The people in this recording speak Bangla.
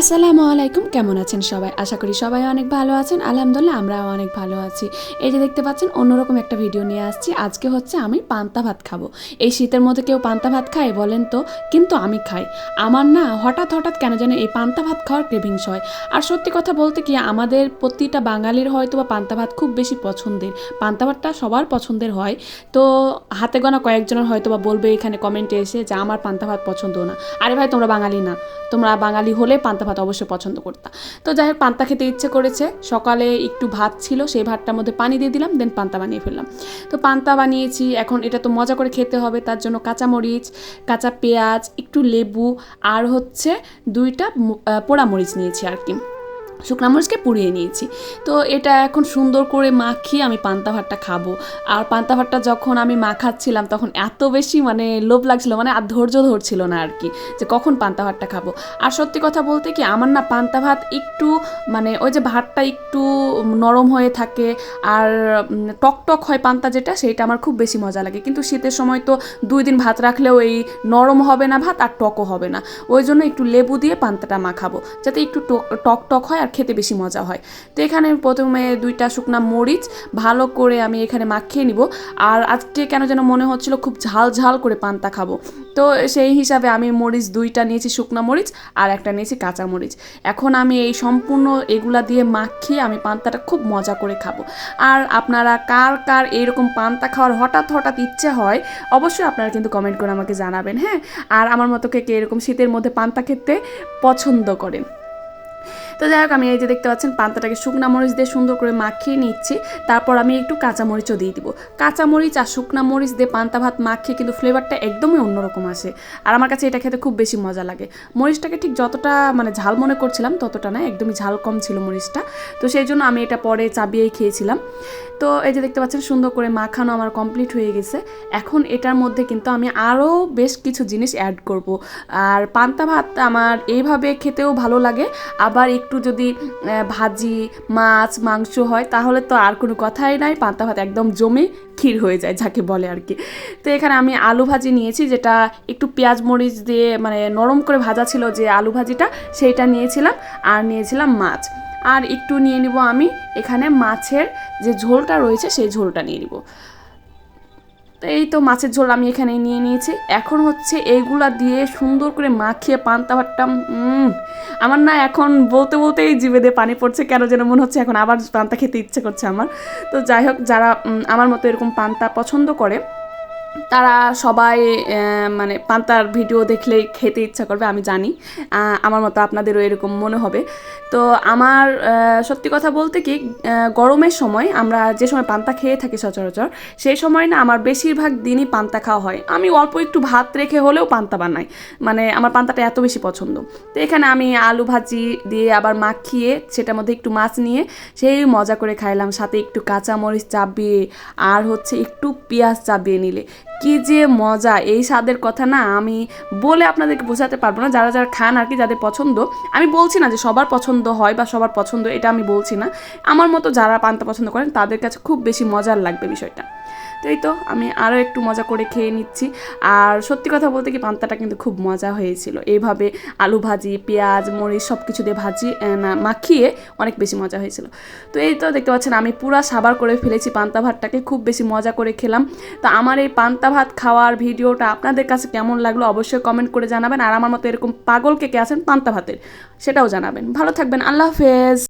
আসসালামু আলাইকুম, কেমন আছেন সবাই? আশা করি সবাই অনেক ভালো আছেন। আলহামদুলিল্লাহ, আমরাও অনেক ভালো আছি। এই যে দেখতে পাচ্ছেন, অন্যরকম একটা ভিডিও নিয়ে আসছি। আজকে হচ্ছে আমি পান্তা ভাত খাব। এই শীতের মধ্যে কেউ পান্তা ভাত খায় বলেন তো, কিন্তু আমি খাই। আমার না হঠাৎ হঠাৎ কেন যেন এই পান্তা ভাত খাওয়ার ক্রেভিংস হয়। আর সত্যি কথা বলতে কি, আমাদের প্রতিটা বাঙালির হয়তো বা পান্তা ভাত খুব বেশি পছন্দের। পান্তা ভাতটা সবার পছন্দের হয়। তো হাতে গোনা কয়েকজনের হয়তো বা বলবে এখানে কমেন্টে এসে যে, আমার পান্তা ভাত পছন্দ না। আরে ভাই, তোমরা বাঙালি না। তোমরা বাঙালি হলে পান্তা ভাত অবশ্যই পছন্দ করতাম তো যাই হোক পান্তা খেতে ইচ্ছে করেছে। সকালে একটু ভাত ছিল, সেই ভাতটার মধ্যে পানি দিয়ে দিলাম দেন পান্তা বানিয়ে ফেললাম। তো পান্তা বানিয়েছি, এখন এটা তো মজা করে খেতে হবে, তার জন্য কাঁচামরিচ, কাঁচা পেঁয়াজ, একটু লেবু, আর হচ্ছে দুইটা পোড়ামরিচ পোড়া মরিচ নিয়েছি আর কি। শুকনো মরিচকে পুড়িয়ে নিয়েছি। তো এটা এখন সুন্দর করে মাখিয়ে আমি পান্তা ভাতটা খাব। আর পান্তা ভাতটা যখন আমি মাখাচ্ছিলাম তখন এত বেশি মানে লোভ লাগছিল মানে আর ধৈর্য ধরছিল না আর কি যে কখন পান্তা ভাতটা খাব। আর সত্যি কথা বলতে কি আমার না পান্তা ভাত একটু মানে ওই যে ভাতটা একটু নরম হয়ে থাকে আর উম, টক টক হয় পান্তা যেটা সেইটা আমার খুব বেশি মজা লাগে। কিন্তু শীতের সময় তো দুই দিন ভাত রাখলেও এই নরম হবে না ভাত আর টকও হবে না। ওই জন্য একটু লেবু দিয়ে পান্তাটা মাখাবো যাতে একটু টক টক হয় আর খেতে বেশি মজা হয়। তো এখানে প্রথমে দুইটা শুকনা মরিচ ভালো করে আমি এখানে মাখিয়ে নিব। আর আজকে কেন যেন মনে হচ্ছিল খুব ঝাল ঝাল করে পান্তা খাব। তো সেই হিসাবে আমি মরিচ দুইটা নিয়েছি শুকনা মরিচ আর একটা নিয়েছি কাঁচা মরিচ। এখন আমি এই সম্পূর্ণ এগুলা দিয়ে মাখিয়ে আমি পান্তাটা খুব মজা করে খাব। আর আপনারা কার কার এইরকম পান্তা খাওয়ার হঠাৎ হঠাৎ ইচ্ছে হয়, অবশ্যই আপনারা কিন্তু কমেন্ট করে আমাকে জানাবেন হ্যাঁ? আর আমার মতো কে কে এরকম শীতের মধ্যে পান্তা খেতে পছন্দ করেন। তো যাই হোক, আমি এই যে দেখতে পাচ্ছেন, পান্তাটাকে শুকনা মরিচ দিয়ে সুন্দর করে মাখিয়ে নিচ্ছি। তারপর আমি একটু কাঁচামরিচও দিয়ে দিব। কাঁচামরিচ আর শুকনা মরিচ দিয়ে পান্তা ভাত মাখিয়ে কিন্তু ফ্লেভারটা একদমই অন্যরকম আসে। আর আমার কাছে এটা খেতে খুব বেশি মজা লাগে। মরিচটাকে ঠিক যতটা মানে ঝাল মনে করছিলাম, ততটা না, একদমই ঝাল কম ছিল মরিচটা। তো সেই জন্য আমি এটা পরে চাবিয়েই খেয়েছিলাম। তো এই যে দেখতে পাচ্ছেন, সুন্দর করে মাখানো আমার কমপ্লিট হয়ে গেছে। এখন এটার মধ্যে কিন্তু আমি আরও বেশ কিছু জিনিস অ্যাড করব। আর পান্তা ভাত আমার এইভাবে খেতেও ভালো লাগে, আবার একটু যদি ভাজি, মাছ, মাংস হয়, তাহলে তো আর কোনো কথাই নাই। পান্তা ভাত একদম জমে ক্ষীর হয়ে যায়, যাকে বলে আর কি। তো এখানে আমি আলু ভাজি নিয়েছি, যেটা একটু পেঁয়াজ মরিচ দিয়ে মানে নরম করে ভাজা ছিল যে আলু ভাজিটা, সেইটা নিয়েছিলাম আর নিয়েছিলাম মাছ। আর একটু নিয়ে নিব আমি, এখানে মাছের যে ঝোলটা রয়েছে, সেই ঝোলটা নিয়ে নিব। তো এই তো মাছের ঝোল আমি এখানে নিয়ে নিয়েছি। এখন হচ্ছে এইগুলা দিয়ে সুন্দর করে মাখিয়ে পান্তা ভাতটা আমার না এখন বলতে বলতেই জিভে দিয়ে পানি পড়ছে, কেন যেন মনে হচ্ছে এখন আবার পান্তা খেতে ইচ্ছে করছে আমার। তো যাই হোক, যারা আমার মতো এরকম পান্তা পছন্দ করে তারা সবাই মানে পান্তার ভিডিও দেখলেই খেতে ইচ্ছা করবে, আমি জানি। আমার মতো আপনাদেরও এরকম মনে হবে। তো আমার সত্যি কথা বলতে কি গরমের সময় আমরা যে সময় পান্তা খেয়ে থাকি সচরাচর, সেই সময় না আমার বেশিরভাগ দিনই পান্তা খাওয়া হয়। আমি অল্প একটু ভাত রেখে হলেও পান্তা বানাই। মানে আমার পান্তাটা এত বেশি পছন্দ। তো এখানে আমি আলু ভাজি দিয়ে আবার মাখিয়ে, সেটার মধ্যে একটু মাছ নিয়ে, সেই মজা করে খাইলাম। সাথে একটু কাঁচামরিচ চাপিয়ে, আর হচ্ছে একটু পেঁয়াজ চাপিয়ে নিলে। কি যে মজা, এই স্বাদের কথা না আমি বলে আপনাদেরকে বোঝাতে পারব না। যারা যারা খান আর কি, যাদের পছন্দ, আমি বলছি না যে সবার পছন্দ হয় বা সবার পছন্দ, এটা আমি বলছি না। আমার মতো যারা পান্তা পছন্দ করেন, তাদের কাছে খুব বেশি মজার লাগবে বিষয়টা। তো এই তো, আমি আরও একটু মজা করে খেয়ে নিচ্ছি। আর সত্যি কথা বলতে কি, পান্তাটা কিন্তু খুব মজা হয়েছিল। এইভাবে আলু ভাজি, পেঁয়াজ, মরিচ সব কিছু দিয়ে ভাজি মাখিয়ে অনেক বেশি মজা হয়েছিল। তো এই তো দেখতে পাচ্ছেন, আমি পুরা সাবার করে ফেলেছি পান্তা ভাতটাকে, খুব বেশি মজা করে খেলাম। তো আমার এই পান্তা ভাত খাওয়ার ভিডিওটা আপনাদের কাছে কেমন লাগল অবশ্যই কমেন্ট করে জানাবেন। আর আমার মতো এরকম পাগল কে কে আছেন পান্তা ভাতের, সেটাও জানাবেন। ভালো থাকবেন, আল্লাহ হাফেজ।